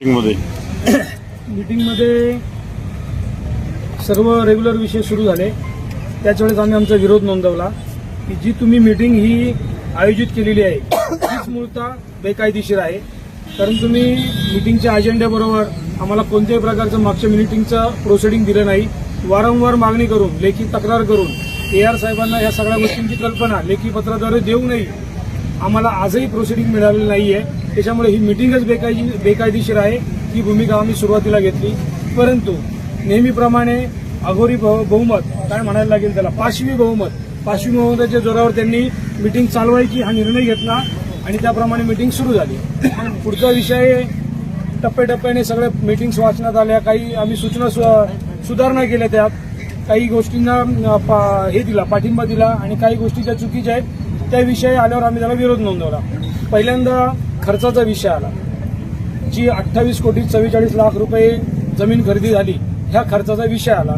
मीटिंगमध्ये मीटिंगमध्ये सर्व रेग्युलर विषय सुरू झाले. त्याच वेळेस आम्ही आमचा विरोध नोंदवला की जी तुम्ही मीटिंग ही आयोजित केलेली आहे तीच मूळतः बेकायदेशीर आहे. कारण तुम्ही मीटिंगच्या अजेंड्याबरोबर आम्हाला कोणत्याही प्रकारचं मागच्या मिटिंगचं प्रोसिडिंग दिलं नाही. वारंवार मागणी करून लेखी तक्रार करून ए आर साहेबांना या सगळ्या गोष्टींची कल्पना लेखी पत्राद्वारे देऊ नये. आम्हाला आजही प्रोसिडिंग मिळालेली आहे त्याच्यामुळे ही मिटिंगच बेकायदी बेकायदेशीर आहे. ही भूमिका आम्ही सुरुवातीला घेतली. परंतु नेहमीप्रमाणे अघोरी बहु- बहुमत काय म्हणायला लागेल त्याला? पाचवी बहुमत. पाचवी बहुमताच्या जोरावर त्यांनी मिटिंग चालवायची हा निर्णय घेतला आणि त्याप्रमाणे मिटिंग सुरू झाली. पुढचा विषय टप्प्याटप्प्याने सगळ्या मिटिंग्स वाचण्यात आल्या. काही आम्ही सूचना सु- सुधारणा केल्या त्यात. काही गोष्टींना पा- हे दिला पाठिंबा दिला आणि काही गोष्टी ज्या चुकीच्या आहेत त्याविषयी आल्यावर आम्ही त्याला विरोध नोंदवला. पहिल्यांदा खर्चाचा विषय आला. जी अठ्ठावीस कोटी चव्वेचाळीस लाख रुपये जमीन खरेदी झाली ह्या खर्चाचा विषय आला.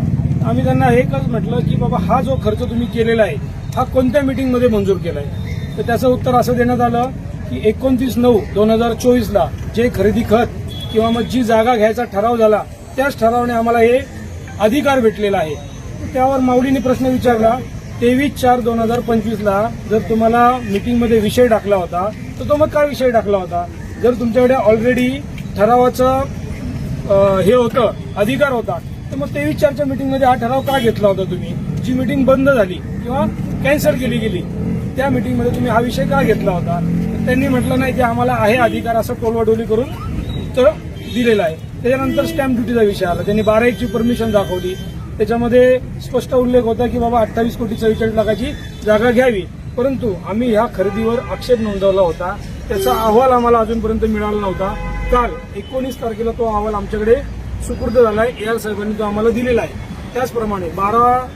आम्ही त्यांना एकच म्हटलं की बाबा हा जो खर्च तुम्ही केलेला आहे हा कोणत्या मिटिंगमध्ये मंजूर केला आहे तर त्याचं उत्तर असं देण्यात आलं की एकोणतीस नऊ दोन हजार चोवीसला जे खरेदी खत किंवा मग जी जागा घ्यायचा ठराव झाला त्याच ठरावाने आम्हाला हे अधिकार भेटलेला आहे. त्यावर माऊलीने प्रश्न विचारला तेवीस चार दोन हजार पंचवीसला जर तुम्हाला मीटिंगमध्ये विषय टाकला होता तर तो मग काय विषय टाकला होता? जर तुमच्याकडे ऑलरेडी ठरावाचं हे होतं अधिकार होता तर मग तेवीस चारच्या मीटिंगमध्ये हा ठराव का घेतला होता तुम्ही? जी मीटिंग बंद झाली किंवा कॅन्सल केली गेली त्या मीटिंगमध्ये तुम्ही हा विषय का घेतला होता? त्यांनी म्हटलं नाही की आम्हाला आहे अधिकार असं टोलवाडोली करून तर दिलेलं आहे. त्याच्यानंतर स्टॅम्प ड्युटीचा विषय आला. त्यांनी बारा एकची परमिशन दाखवली. त्याच्यामध्ये स्पष्ट उल्लेख होता की बाबा अठ्ठावीस कोटी चव्वेचाळीस लाखाची जागा घ्यावी. परंतु आम्ही ह्या खरेदीवर आक्षेप नोंदवला होता. त्याचा अहवाल आम्हाला अजूनपर्यंत मिळाला नव्हता. काल एकोणीस तारखेला तो अहवाल आमच्याकडे सुपूर्द झाला ए आर साहेबांनी तो आम्हाला दिलेला आहे. त्याचप्रमाणे बारा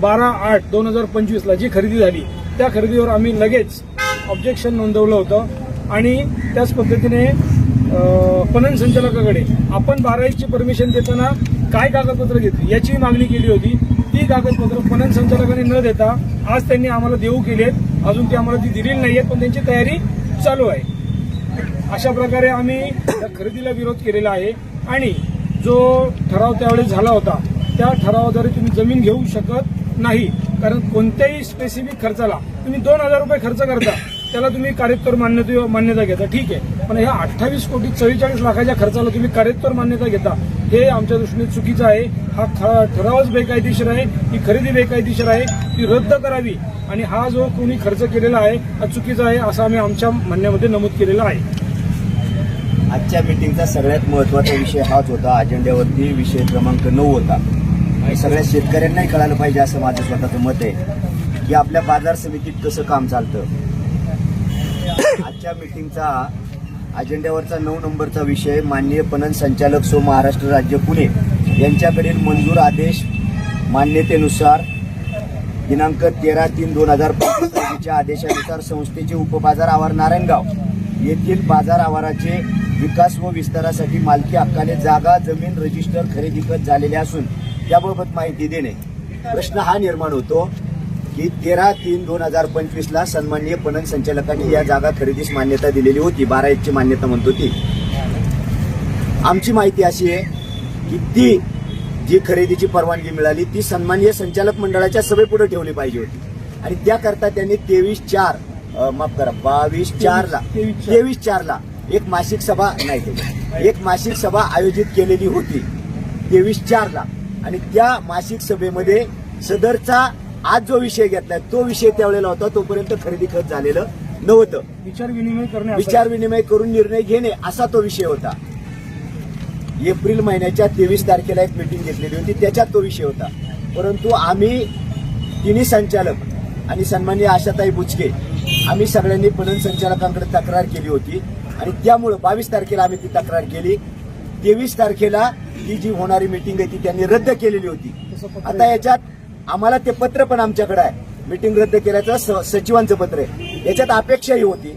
बारा आठ दोन हजार पंचवीसला जी खरेदी झाली त्या खरेदीवर आम्ही लगेच ऑब्जेक्शन नोंदवलं होतं. आणि त्याच पद्धतीने पणन संचालकाकडे आपण बारावीची परमिशन देताना काय कागदपत्र घेतली याची मागणी केली होती. ती कागदपत्र पणन संचालकांनी न देता आज त्यांनी आम्हाला देऊ केलेत. अजून ती आम्हाला ती दिलेली नाहीये पण त्यांची तयारी चालू आहे. अशा प्रकारे आम्ही खरेदीला विरोध केलेला आहे. आणि जो ठराव त्यावेळेस झाला होता त्या ठरावाद्वारे तुम्ही जमीन घेऊ शकत नाही. कारण कोणत्याही स्पेसिफिक खर्चाला तुम्ही दोन हजार रुपये खर्च करता. त्याला तुम्ही कार्यत्तर मान्यता मान्यता घेता. ठीक आहे. पण ह्या अठ्ठावीस कोटी चव्वेचाळीस लाखाच्या खर्चाला तुम्ही कार्यत्तर मान्यता घेता हे आमच्या दृष्टीने चुकीचं आहे. हा ठरावच बेकायदेशीर आहे. ही खरेदी बेकायदेशीर आहे. ती रद्द करावी. आणि हा जो कोणी खर्च केलेला आहे हा चुकीचा आहे असं आम्ही आमच्या म्हणण्यामध्ये नमूद केलेलं आहे. आजच्या मिटिंगचा सगळ्यात महत्त्वाचा विषय हाच होता. अजेंड्यावरती विषय क्रमांक नऊ होता. आणि सगळ्या शेतकऱ्यांनाही कळायला पाहिजे असं माझं स्वतःचं मत आहे. की आपल्या बाजार समितीत कसं काम चालतं? आजच्या मीटिंगचा अजेंड्यावरचा नऊ नंबरचा विषय माननीय पणन संचालक सो महाराष्ट्र राज्य पुणे यांच्याकडील मंजूर आदेश मान्यतेनुसार दिनांक तेरा तीन दोन हजार पंचवीसच्या आदेशानुसार संस्थेचे उपबाजार आवार नारायणगाव येथील बाजार आवाराचे विकास व विस्तारासाठी मालकी हक्काने जागा जमीन रजिस्टर खरेदी करत झालेले असून त्याबाबत माहिती देणे. प्रश्न हा निर्माण होतो की तेरा तीन दोन हजार पंचवीसला सन्माननीय पणन संचालकांनी या जागा खरेदीस मान्यता दिलेली होती. बारा एकची मान्यता म्हणतो ती आमची माहिती अशी आहे की ती जी खरेदीची परवानगी मिळाली ती सन्माननीय संचालक मंडळाच्या सभेपुढे ठेवली पाहिजे होती. आणि त्याकरता त्यांनी तेवीस चार माफ करा बावीस चारला तेवीस चार. तेवीस चारला एक मासिक सभा नाही एक मासिक सभा आयोजित केलेली होती तेवीस चारला आणि त्या मासिक सभेमध्ये सदरचा आज जो विषय घेतलाय तो विषय त्यावेळेला होता तोपर्यंत खरेदी खत झालेलं नव्हतं. विचार विनिमय करणे विचार विनिमय करून निर्णय घेणे असा तो विषय होता. एप्रिल महिन्याच्या तेवीस तारखेला एक मिटिंग घेतलेली होती त्याच्यात तो विषय होता. परंतु आम्ही तिन्ही संचालक आणि सन्माननीय आशाताई बुचके आम्ही सगळ्यांनी पणन संचालकांकडे तक्रार केली होती आणि त्यामुळं बावीस तारखेला आम्ही ती तक्रार केली. तेवीस तारखेला ती जी होणारी मिटिंग आहे ती त्यांनी रद्द केलेली होती. आता याच्यात आम्हाला ते पत्र पण आमच्याकडे आहे. मिटिंग रद्द केल्याचं स- सचिवांचं पत्र आहे. याच्यात अपेक्षा ही होती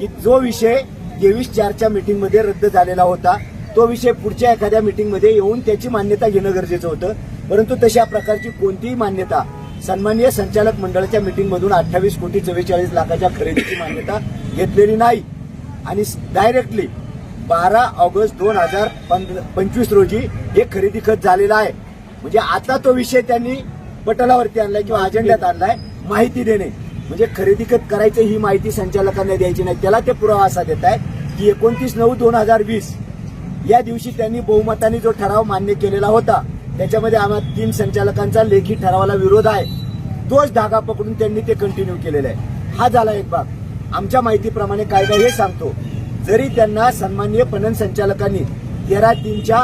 की जो विषय तेवीस चारच्या मीटिंगमध्ये रद्द झालेला होता तो विषय पुढच्या एखाद्या मीटिंगमध्ये येऊन त्याची मान्यता घेणं गरजेचं होतं. परंतु तशा प्रकारची कोणतीही मान्यता सन्माननीय संचालक मंडळाच्या मीटिंगमधून अठ्ठावीस कोटी चव्वेचाळीस लाखाच्या खरेदीची मान्यता घेतलेली नाही. आणि डायरेक्टली बारा ऑगस्ट दोन हजार पंचवीस रोजी हे खरेदी खत झालेलं आहे. म्हणजे आता तो विषय त्यांनी पटलावरती आणलाय किंवा अजेंड्यात आणलाय माहिती देणे. म्हणजे खरेदी करायचं ही माहिती संचालकांना द्यायची नाही. त्याला ते पुरावा असा देत आहे की एकोणतीस नऊ दोन हजार वीस या दिवशी त्यांनी बहुमताने जो ठराव मान्य केलेला होता त्याच्यामध्ये आम्हा तीन संचालकांचा लेखी ठरावाला विरोध आहे. तोच धागा पकडून त्यांनी ते कंटिन्यू केलेला आहे. हा झाला एक भाग. आमच्या माहितीप्रमाणे कायदा हे सांगतो जरी त्यांना सन्माननीय पणन संचालकांनी तेरा तीनच्या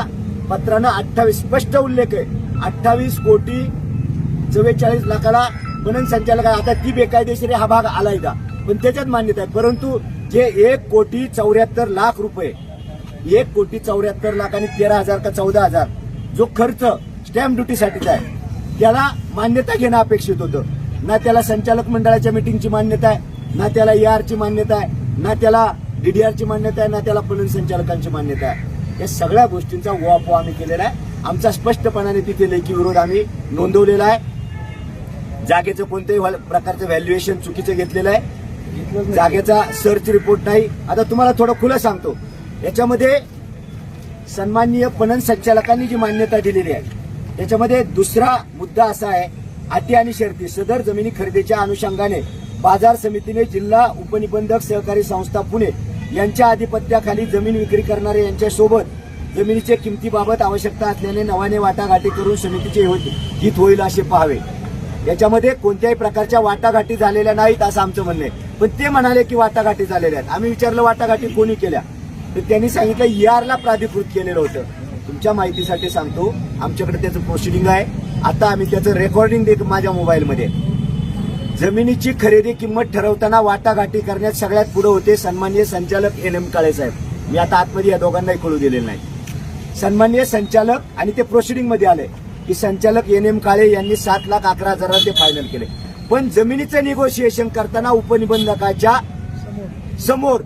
पत्रानं अठ्ठावीस स्पष्ट उल्लेख आहे. अठ्ठावीस कोटी चव्वेचाळीस लाखाला पणन संचालक आता ती बेकायदेशीर हा भाग आलाय का पण त्याच्यात मान्यता आहे. परंतु जे एक कोटी चौऱ्याहत्तर लाख रुपये एक कोटी चौऱ्याहत्तर लाख आणि तेरा हजार का चौदा हजार जो खर्च स्टॅम्प ड्युटीसाठीचा आहे त्याला मान्यता घेणं अपेक्षित होतं. ना त्याला संचालक मंडळाच्या मिटिंगची मान्यता आहे ना त्याला ER मान्यता आहे ना त्याला डीडीआरची मान्यता आहे ना त्याला पणन संचालकांची मान्यता आहे. या सगळ्या गोष्टींचा उहापोह आम्ही केलेला आहे. आमचा स्पष्टपणाने तिथे लेखी विरोध आम्ही नोंदवलेला आहे. जागेचं कोणत्याही प्रकारचं व्हॅल्युएशन चुकीचं घेतलेलं आहे. जागेचा सर्च रिपोर्ट नाही. आता तुम्हाला थोडं खुलं सांगतो. याच्यामध्ये सन्माननीय पणन संचालकांनी जी मान्यता दिलेली आहे त्याच्यामध्ये दुसरा मुद्दा असा आहे अटी आणि शर्ती सदर जमिनी खरेदीच्या अनुषंगाने बाजार समितीने जिल्हा उपनिबंधक सहकारी संस्था पुणे यांच्या आधिपत्याखाली जमीन विक्री करणारे यांच्यासोबत जमिनीच्या किमतीबाबत आवश्यकता असल्याने नव्याने वाटाघाटी करून समितीचे हित होईल असे पाहावे. याच्यामध्ये कोणत्याही प्रकारच्या वाटाघाटी झालेल्या नाहीत असं आमचं म्हणणं आहे. पण ते म्हणाले की वाटाघाटी झालेल्या आहेत. आम्ही विचारलं वाटाघाटी कोणी केल्या? तर त्यांनी सांगितलं e यारला प्राधिकृत केलेलं होतं. तुमच्या माहितीसाठी सांगतो आमच्याकडे त्याचं प्रोसिडिंग आहे. आता आम्ही त्याचं रेकॉर्डिंग देतो माझ्या मोबाईलमध्ये जमिनीची खरेदी किंमत ठरवताना वाटाघाटी करण्यात सगळ्यात पुढे होते सन्मान्य संचालक एन एम काळे साहेब. मी आता आतमध्ये या दोघांनाही कळू दिलेलं नाही. सन्माननीय संचालक आणि ते प्रोसिडिंगमध्ये आले. की संचालक एन एम काळे यांनी सात लाख अकरा हजाराला ते फायनल केले. पण जमिनीचं निगोशिएशन करताना उपनिबंधकाच्या समोर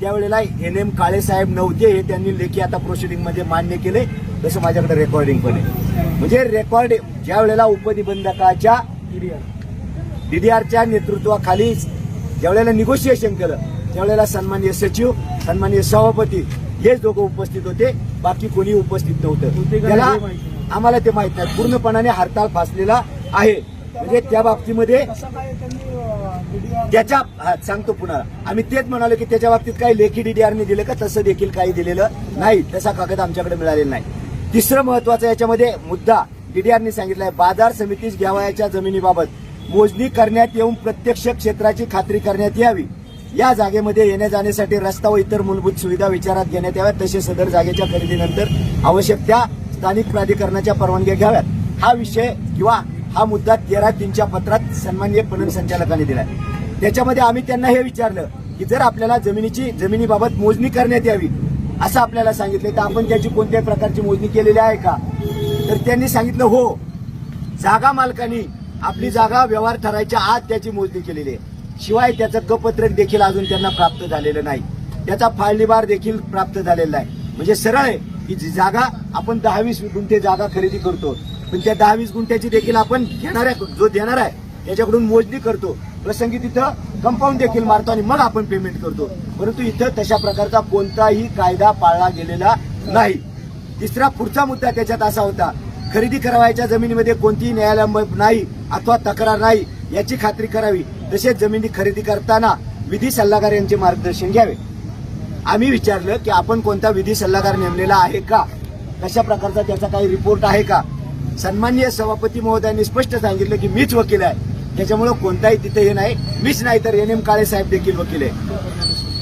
त्यावेळेला एन एम काळे साहेब नव्हते हे त्यांनी लेखी आता प्रोसिडिंगमध्ये मान्य केले. तसं माझ्याकडे रेकॉर्डिंग पण आहे. म्हणजे रेकॉर्ड ज्या वेळेला उपनिबंधकाच्या डीडीआरच्या नेतृत्वाखाली ज्यावेळेला निगोशिएशन केलं त्यावेळेला सन्माननीय सचिव सन्माननीय सभापती हेच दोघं उपस्थित होते. बाकी कोणी उपस्थित होते नव्हतं त्याला. आम्हाला ते माहीत नाही पूर्णपणाने हरताळ फासलेला आहे. म्हणजे त्या बाबतीमध्ये त्याच्या हा, सांगतो पुन्हा. आम्ही तेच म्हणालो की त्याच्या बाबतीत काही लेखी डीडीआरने दिलं का तसं देखील काही दिलेलं नाही. तसा कागद आमच्याकडे मिळालेला नाही. तिसरं महत्वाचं याच्यामध्ये मुद्दा डीडीआरने सांगितलाय बाजार समितीस घ्यावयाच्या जमिनीबाबत. मोजणी करण्यात येऊन प्रत्यक्ष क्षेत्राची खात्री करण्यात यावी. या जागेमध्ये येण्या जाण्यासाठी रस्ता व इतर मूलभूत सुविधा विचारात घेण्यात याव्यात. तसे सदर जागेच्या खरेदीनंतर आवश्यक त्या स्थानिक प्राधिकरणाच्या परवानग्या घ्याव्यात. हा विषय किंवा हा मुद्दा तेरा तीनच्या पत्रात सन्मान्य पणन संचालकांनी दिलाय. त्याच्यामध्ये आम्ही त्यांना हे विचारलं की जर आपल्याला जमिनीची जमिनीबाबत मोजणी करण्यात यावी असं आपल्याला सांगितलं तर आपण त्याची कोणत्याही प्रकारची मोजणी केलेली आहे का? तर त्यांनी सांगितलं हो. जागा मालकांनी आपली जागा व्यवहार ठरायच्या आत त्याची मोजणी केलेली आहे. शिवाय त्याचं कपत्रक देखील अजून त्यांना प्राप्त झालेलं नाही. त्याचा फाळणीबार देखील प्राप्त झालेला नाही. म्हणजे सरळ आहे. की जी जागा आपण दहा वीस गुंठे जागा खरेदी करतो. पण त्या दहा वीस गुंठ्याची देखील आपण घेणाऱ्या जो देणार आहे त्याच्याकडून मोजणी करतो. प्रसंगी तिथं कंपाऊंड देखील मारतो आणि मग आपण पेमेंट करतो. परंतु इथं तशा प्रकारचा कोणताही कायदा पाळला गेलेला नाही. तिसरा पुढचा मुद्दा त्याच्यात असा होता. खरेदी करावायच्या जमिनीमध्ये कोणतीही न्यायालय नाही अथवा तक्रार नाही याची खात्री करावी. तसेच जमिनी खरेदी करताना विधी सल्लागार यांचे मार्गदर्शन घ्यावे. आम्ही विचारलं की आपण कोणता विधी सल्लागार नेमलेला आहे का? कशा प्रकारचा त्याचा काही रिपोर्ट आहे का? सन्मान्य सभापती महोदयांनी स्पष्ट सांगितलं की मीच वकील आहे. त्याच्यामुळे कोणताही तिथे हे नाही. मीच नाही तर एन एम काळे साहेब देखील वकील आहे.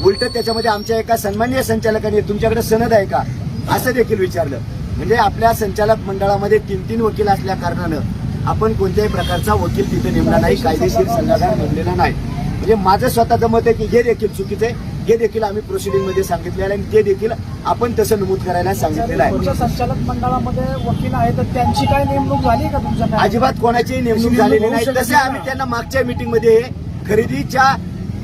उलट त्याच्यामध्ये आमच्या एका सन्माननीय संचालकांनी तुमच्याकडे सनद आहे का? असं देखील विचारलं. म्हणजे आपल्या संचालक मंडळामध्ये तीन तीन वकील असल्या कारणानं आपण कोणत्याही प्रकारचा वकील तिथे नेमला नाही कायदेशीर सल्लागार नेमलेला नाही. म्हणजे माझं स्वतःचं मत आहे की हे देखील चुकीचं आहे. हे देखील आम्ही प्रोसिडिंगमध्ये सांगितलेलं आहे आणि ते देखील आपण तसं नमूद करायला सांगितलेलं आहे. संचालक मंडळामध्ये वकील आहे तर त्यांची काय नेमणूक झाली का तुमच्या अजिबात कोणाची नेमणूक झालेली नाही. तसे आम्ही त्यांना मागच्या मीटिंगमध्ये खरेदीच्या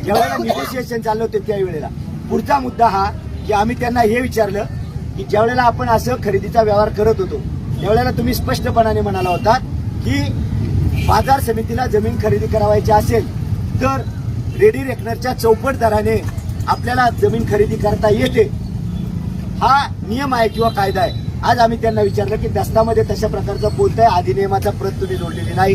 ज्यावेळेला निगोशिएशन चाललं होतं त्यावेळेला पुढचा मुद्दा हा की आम्ही त्यांना हे विचारलं की ज्यावेळेला आपण असं खरेदीचा व्यवहार करत होतो त्यावेळेला तुम्ही स्पष्टपणाने म्हणाला होता की बाजार समितीला जमीन खरेदी करावायची असेल तर रेडी रेकनरच्या चौपट दराने आपल्याला जमीन खरेदी करता येते. हा नियम आहे किंवा कायदा आहे. आज आम्ही त्यांना विचारलं की दस्तामध्ये तशा प्रकारचा कोणत्याही अधिनियमाचा प्रत तुम्ही जोडलेली नाही.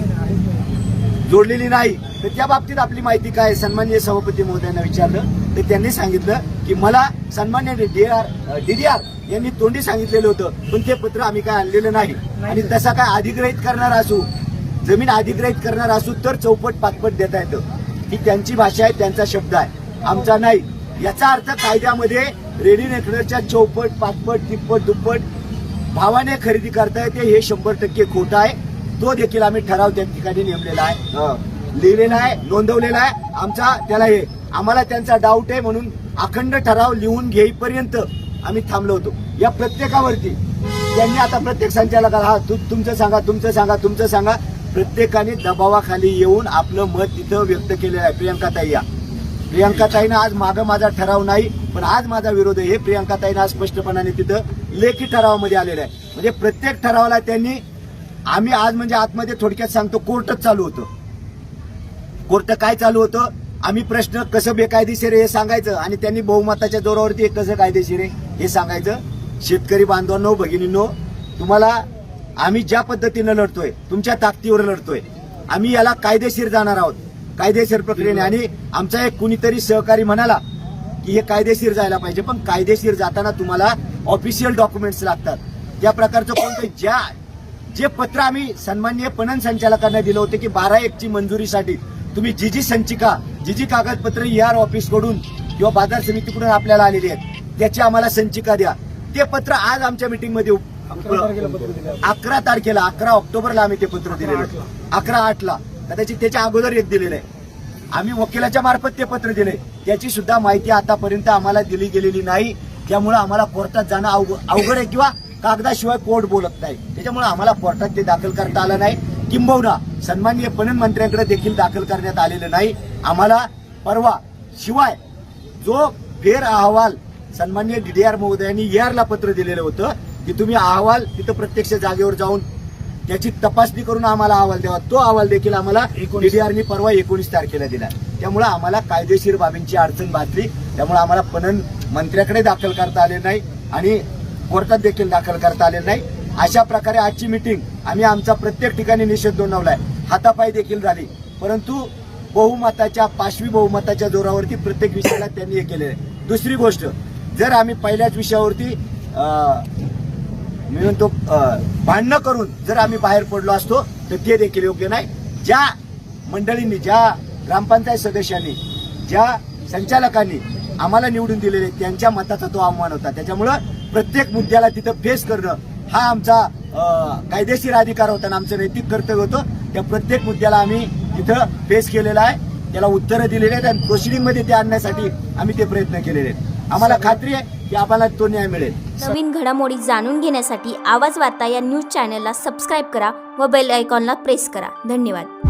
जोडलेली नाही. तर त्या बाबतीत आपली माहिती काय सन्मान्य सभापती महोदयांना विचारलं. तर त्यांनी सांगितलं की मला सन्मान्य डीआर डीडीआर यांनी तोंडी सांगितलेलं होतं. पण ते पत्र आम्ही काय आणलेलं नाही. आणि तसा काय अधिग्रहित करणार असू जमीन अधिग्रहित करणार असू तर चौपट पाचपट देता येतं. ही त्यांची भाषा आहे त्यांचा शब्द आहे. आमचा नाही. याचा अर्थ कायद्यामध्ये रेडी नेकरच्या चौपट पाचपट तिप्पट दुप्पट भावाने खरेदी करता येते हे शंभर टक्के खोटं आहे. तो देखील आम्ही ठराव त्या ठिकाणी नेमलेला आहे. लिहिलेला आहे नोंदवलेला आहे. आमचा त्याला हे आम्हाला त्यांचा डाऊट आहे म्हणून अखंड ठराव लिहून घेईपर्यंत आम्ही थांबलो होतो. या प्रत्येकावरती त्यांनी आता प्रत्येक संचालकाला हा तू तुमचं सांगा तुमचं सांगा तुमचं सांगा. प्रत्येकाने दबावाखाली येऊन आपलं मत तिथं व्यक्त केलेलं आहे. प्रियंकाताई या. प्रियंकाताईनं आज मागं माझा ठराव नाही पण आज माझा विरोध आहे. हे प्रियंकाताईनं आज स्पष्टपणाने तिथं लेखी ठरावामध्ये आलेलं आहे. म्हणजे प्रत्येक ठरावाला त्यांनी आम्ही आज म्हणजे आतमध्ये थोडक्यात सांगतो कोर्टच चालू होतं. कोर्ट काय चालू होतं? आम्ही प्रश्न कसं बेकायदेशीर आहे हे सांगायचं आणि त्यांनी बहुमताच्या जोरावरती कसं कायदेशीर आहे हे सांगायचं. शेतकरी बांधवांनो भगिनींनो तुम्हाला आम्ही ज्या पद्धतीनं लढतोय तुमच्या ताकदीवर लढतोय आम्ही याला कायदेशीर जाणार आहोत. कायदेशीर प्रक्रियेने आणि आमचा एक कुणीतरी सहकारी म्हणाला की हे कायदेशीर जायला पाहिजे पण कायदेशीर जाताना तुम्हाला ऑफिशियल डॉक्युमेंट्स लागतात त्या प्रकारचं कोणतं ज्या जे पत्र आम्ही सन्माननीय पणन संचालकांना दिलं होतं की बारा एकची मंजुरीसाठी तुम्ही जी जी संचिका जी जी कागदपत्र यार ऑफिसकडून किंवा बाजार समितीकडून आपल्याला आलेली आहेत त्याची आम्हाला संचिका द्या ते पत्र आज आमच्या मीटिंगमध्ये उप- अकरा तारखेला. अकरा ऑक्टोबरला आम्ही ते पत्र दिलेलं. अकरा आठला कदाचित त्याच्या अगोदर एक दिलेलं आहे. आम्ही वकिलाच्या मार्फत ते पत्र दिले. त्याची सुद्धा माहिती आतापर्यंत आम्हाला दिली गेलेली नाही. त्यामुळे आम्हाला कोर्टात जाणं अवघड आहे किंवा कागदाशिवाय कोर्ट बोलत नाही. त्याच्यामुळे आम्हाला कोर्टात ते दाखल करता आलं नाही. किंबहुना सन्माननीय पणन मंत्र्यांकडे देखील दाखल करण्यात आलेलं नाही. आम्हाला परवा शिवाय जो फेर अहवाल सन्मान्य डीडीआर महोदयांनी ER पत्र दिलेलं होतं की तुम्ही अहवाल तिथं प्रत्यक्ष जागेवर जाऊन त्याची तपासणी करून आम्हाला अहवाल द्यावा. तो अहवाल देखील आम्हाला एकोणीस. डीडीआरनी परवा एकोणीस तारखेला दिला. त्यामुळे आम्हाला कायदेशीर बाबींची अडचण भासली. त्यामुळे आम्हाला पणन मंत्र्याकडे दाखल करता आले नाही आणि कोर्टात देखील दाखल करता आले नाही. अशा प्रकारे आजची मिटिंग आम्ही आमचा प्रत्येक ठिकाणी निषेध नोंदवलाय. हातापायी देखील झाली. परंतु बहुमताच्या पाचवी बहुमताच्या जोरावरती प्रत्येक विषयाला त्यांनी हे केलेलं आहे. दुसरी गोष्ट जर आम्ही पहिल्याच विषयावरती मी म्हणतो भांडणं करून जर आम्ही बाहेर पडलो असतो तर ते देखील योग्य नाही. ज्या मंडळींनी ज्या ग्रामपंचायत सदस्यांनी ज्या संचालकांनी आम्हाला निवडून दिलेले त्यांच्या मताचा तो अवमान होता. त्याच्यामुळं प्रत्येक मुद्द्याला तिथं फेस करणं हा आमचा कायदेशीर अधिकार होता आणि आमचं नैतिक कर्तव्य होतं. त्या प्रत्येक मुद्द्याला आम्ही तिथं फेस केलेला आहे. त्याला उत्तरं दिलेली आहेत आणि प्रोसिडिंगमध्ये ते आणण्यासाठी आम्ही ते प्रयत्न केलेले आहेत. आम्हाला खात्री आहे की आम्हाला तो न्याय मिळेल. नवीन घडामोडी जाणून घेण्यासाठी आवाज वार्ता या न्यूज चॅनलला सबस्क्राईब करा व बेल आयकॉनला प्रेस करा. धन्यवाद.